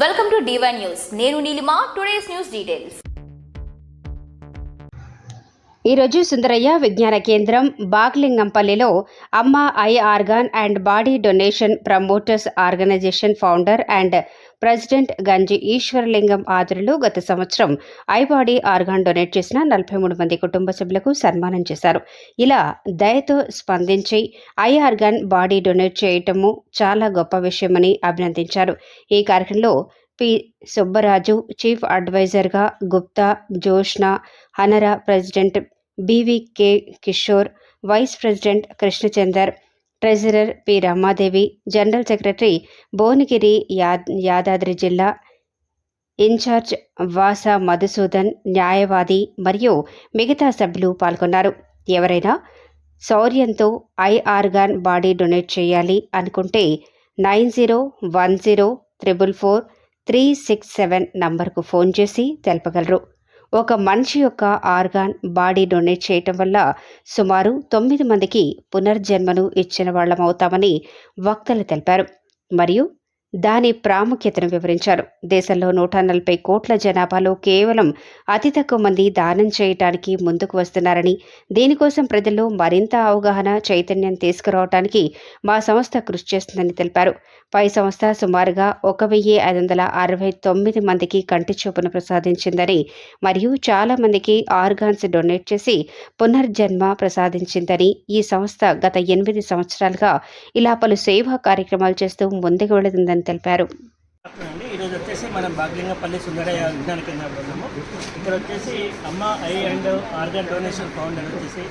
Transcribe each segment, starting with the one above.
Welcome to DY news నేను Neelima today's news details ఈరోజు సుందరయ్య విజ్ఞాన కేంద్రం బాగ్లింగంపల్లిలో Amma eye organ and body donation promoters organisation founder and president Ganji Eswaralingam ఆధ్వర్యంలో గత సంవత్సరం ఐ బాడీ ఆర్గాన్ డొనేట్ చేసిన నలభై మూడు మంది కుటుంబ సభ్యులకు సన్మానం చేశారు. ఇలా దయతో స్పందించి ఐ ఆర్గాన్ బాడీ డొనేట్ చేయటము చాలా గొప్ప విషయమని అభినందించారు. ఈ కార్యక్రమంలో P. Subbaraju chief అడ్వైజర్గా Gupta Joshna honorary president BVK Kishore vice president Krishnachandar treasurer P Ramadevi general secretary Bhuvanagiri yeah Yadadri జిల్లా ఇన్ఛార్జ్ వాస మధుసూదన్ న్యాయవాది మరియు మిగతా సభ్యులు పాల్గొన్నారు. ఎవరైనా శౌర్యంతో ఐ ఆర్గాన్ బాడీ డొనేట్ చేయాలి అనుకుంటే nine zero one zero triple four three six seven నంబర్కు ఫోన్ చేసి తెలపగలరు. ఒక మనిషి యొక్క ఆర్గాన్ బాడీ డొనేట్ చేయటం వల్ల సుమారు తొమ్మిది మందికి పునర్జన్మను ఇచ్చిన వాళ్ళమవుతామని వక్తలు తెలిపారు. మరియు దాని ప్రాముఖ్యతను వివరించారు. దేశంలో నూట నలభై కోట్ల జనాభాలో కేవలం అతి తక్కువ మంది దానం చేయటానికి ముందుకు వస్తున్నారని దీనికోసం ప్రజల్లో మరింత అవగాహన చైతన్యం తీసుకురావడానికి మా సంస్థ కృషి చేస్తుందని తెలిపారు. పై సంస్థ సుమారుగా ఒక వెయ్యి ఐదు వందల అరవై తొమ్మిది మందికి కంటి చూపును ప్రసాదించిందని మరియు చాలా మందికి ఆర్గాన్స్ డొనేట్ చేసి పునర్జన్మ ప్రసాదించిందని ఈ సంస్థ గత ఎనిమిది సంవత్సరాలుగా ఇలా పలు సేవా కార్యక్రమాలు చేస్తూ ముందుకు వెళుతుందని తెలిపారు. ఈరోజు వచ్చేసి మనం బాగ్లింగపల్లి సుందరయ్య విజ్ఞాన కేంద్రంలో ఉన్నాము ఇక్కడ వచ్చేసి Amma eye and organ donation founder వచ్చేసి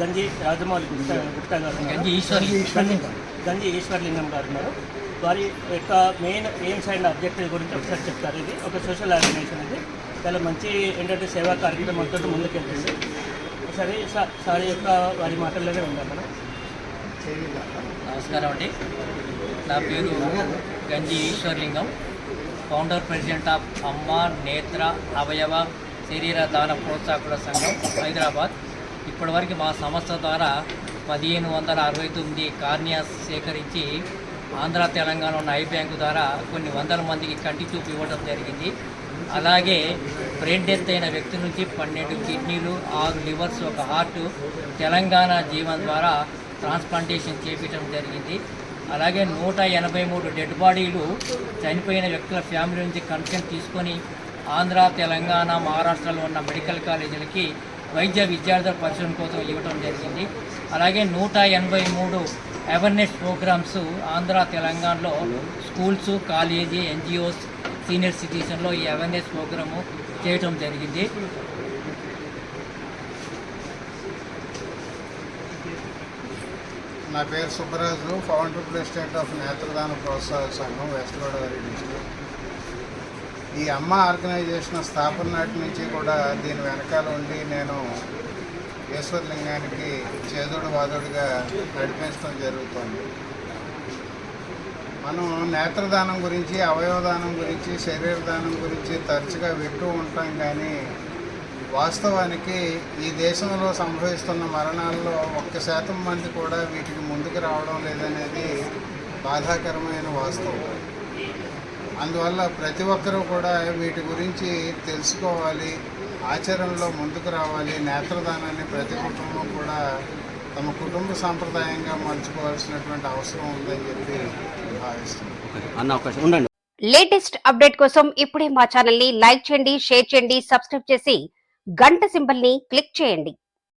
గంజి రాజమౌళి గుప్తా గుప్తా గారు గంజి ఈశ్వర్లింగం గారు ఉన్నారు. వారి యొక్క మెయిన్ ఎయిమ్స్ అండ్ అబ్జెక్టివ్ గురించి ఒకసారి చెప్తారు. ఇది ఒక సోషల్ ఆర్గనైజేషన్ ఇది. చాలా మంచి ఏంటంటే సేవా కార్యక్రమంతో ముందుకెళ్తుంది. ఒకసారి సార్ యొక్క వారి మాటల్లోనే ఉందాం మనం. నమస్కారం అండి. నా పేరు గంజి ఈశ్వర్లింగం. ఫౌండర్ ప్రెసిడెంట్ ఆఫ్ అమ్మ నేత్ర అవయవ శరీర దాన ప్రోత్సాహకుల సంఘం హైదరాబాద్. ఇప్పటివరకు మా సంస్థ ద్వారా పదిహేను వందల అరవై తొమ్మిది కార్నియా సేకరించి ఆంధ్ర తెలంగాణ ఉన్న ఐ బ్యాంకు ద్వారా కొన్ని వందల మందికి కంటి చూపు ఇవ్వడం జరిగింది. అలాగే బ్రెయిన్ డెత్ అయిన వ్యక్తి నుంచి పన్నెండు కిడ్నీలు ఆరు లివర్స్ ఒక హార్ట్ తెలంగాణ జీవన్ ద్వారా ట్రాన్స్ప్లాంటేషన్ చేపించడం జరిగింది. అలాగే నూట ఎనభై మూడు డెడ్ బాడీలు చనిపోయిన వ్యక్తుల ఫ్యామిలీ నుంచి కన్సెంట్ తీసుకొని ఆంధ్ర తెలంగాణ మహారాష్ట్రలో ఉన్న మెడికల్ కాలేజీలకి వైద్య విద్యార్థుల పరిశోధన కోసం ఇవ్వడం జరిగింది. అలాగే నూట ఎనభై మూడు అవేర్నెస్ ప్రోగ్రామ్స్ ఆంధ్ర తెలంగాణలో స్కూల్స్ కాలేజీ ఎన్జిఓస్ సీనియర్ సిటిజన్లో ఈ అవేర్నెస్ ప్రోగ్రాము చేయటం జరిగింది. నా పేరు Subbaraju founder president of Netradana Protsaha Sangham West Godavari district. ఈ అమ్మ ఆర్గనైజేషన్ స్థాపన నాటి నుంచి కూడా దీని వెనకాల ఉండి నేను ఈశ్వర్లింగానికి చేదోడు వాదోడుగా నడిపించడం జరుగుతుంది. మనం నేత్రదానం గురించి అవయవదానం గురించి శరీర దానం గురించి తరచుగా వింటూ ఉంటాం కానీ వాస్తవానికి ఈ దేశంలో సంభవిస్తున్న మరణాల్లో ఒక్క శాతం మంది కూడా వీటికి ముందుకు రావడం లేదనేది బాధాకరమైన వాస్తవం. అందువల్ల ప్రతి ఒక్కరూ కూడా వీటి గురించి తెలుసుకోవాలి ఆచరణలో ముందుకు రావాలి. నేత్రదానాన్ని ప్రతి కుటుంబం కూడా తమ కుటుంబ సాంప్రదాయంగా మలుచుకోవాల్సినటువంటి అవసరం ఉందని చెప్పి భావిస్తున్నాను లేటెస్ట్ అప్డేట్ కోసం ఇప్పుడే మా ఛానల్ని లైక్ చేయండి షేర్ చేయండి సబ్స్క్రైబ్ చేసి గంట సింబల్ని క్లిక్ చేయండి.